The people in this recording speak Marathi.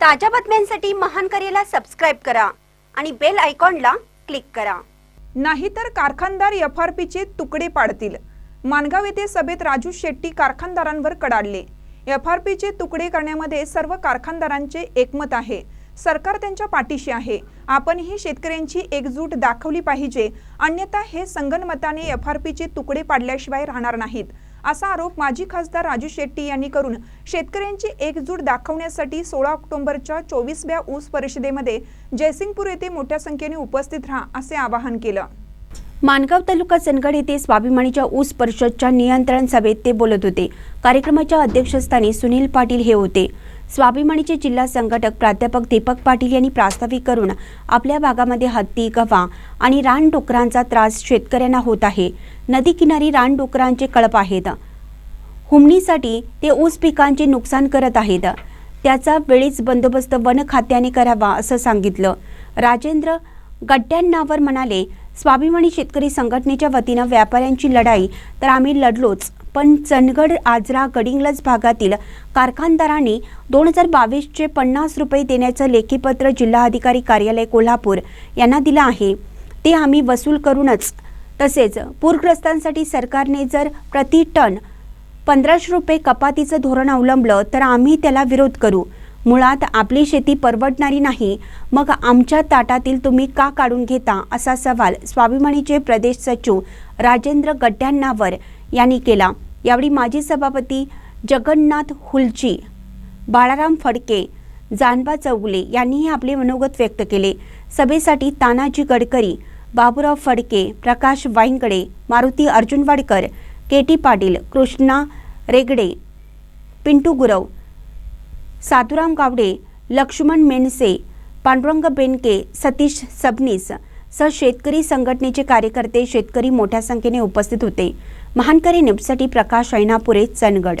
ताज्या बातम्यांसाठी महान करेला सबस्क्राईब करा आणि बेल आयकॉनला क्लिक करा. नाहीतर कारखानदार एफ आर पीचे तुकडे पाडतील. मानगाव येथे सभेत राजू शेट्टी कारखानदारांवर कडाडले. एफ आर पीचे तुकडे करण्यामध्ये सर्व कारखानदारांचे एकमत आहे. सरकार त्यांच्या पाठीशी आहे. आपणही शेतकऱ्यांची एकजूट दाखवली पाहिजे. अन्यथा हे संगनमताने एफ आर पीचे तुकडे पाडल्याशिवाय राहणार नाहीत. असा आरोप माजी खासदार राजू शेट्टी यांनी करून शेतकऱ्यांची एकजूट दाखवण्यासाठी सोळा ऑक्टोबरच्या चोवीसव्या ऊस परिषदेमध्ये जयसिंगपूर येथे मोठ्या संख्येने उपस्थित राहा असे आवाहन केलं. मानगाव तालुका चंदगड येथे स्वाभिमानीच्या ऊस परिषदच्या नियंत्रण सभेत ते बोलत होते. कार्यक्रमाच्या अध्यक्षस्थानी सुनील पाटील हे होते. स्वाभिमानीचे जिल्हा संघटक प्राध्यापक दीपक पाटील यांनी प्रास्ताविक करून आपल्या भागामध्ये हत्ती गव्हा आणि रानडुकरांचा त्रास शेतकऱ्यांना होत आहे. नदी किनारी रानडुकरांचे कळप आहेत. हुमणीसाठी ते ऊस पिकांचे नुकसान करत आहेत. त्याचा वेळीच बंदोबस्त वन खात्याने करावा असं सांगितलं. राजेंद्र गड्ड्यांनावर म्हणाले स्वाभिमानी शेतकरी संघटनेच्या वतीनं व्यापाऱ्यांची लढाई तर आम्ही लढलोच. पण चंदगड आजरा गडिंग्लज भागातील कारखानदारांनी दोन हजार बावीसचे पन्नास रुपये देण्याचं लेखीपत्र जिल्हाधिकारी कार्यालय कोल्हापूर यांना दिलं आहे. ते आम्ही वसूल करूनच तसेच पूरग्रस्तांसाठी सरकारने जर प्रति टन पंधराशे रुपये कपातीचं धोरण अवलंबलं तर आम्ही त्याला विरोध करू. मुळात आपली शेती परवडणारी नाही मग आमच्या ताटातील तुम्ही का काढून घेता असा सवाल स्वाभिमानीचे प्रदेश सचिव राजेंद्र गड्ड्यांनावर यांनी केला. यावेळी माजी सभापती जगन्नाथ हुलची बाळाराम फडके जानबा चौगुले यांनीही आपले मनोगत व्यक्त केले. सभेसाठी तानाजी गडकरी बाबूराव फडके प्रकाश वाईंगडे मारुती अर्जुन वाडकर के टी पाटील कृष्णा रेगडे पिंटू गुरव साधुराम गावडे लक्ष्मण मेणसे पांडुरंग बेनके सतीश सबनीस सह शेतकरी संघटनेचे कार्यकर्ते शेतकरी मोठ्या संख्येने उपस्थित होते. महानकरी न्यूजसाठी प्रकाश ऐनापुरे चंदगड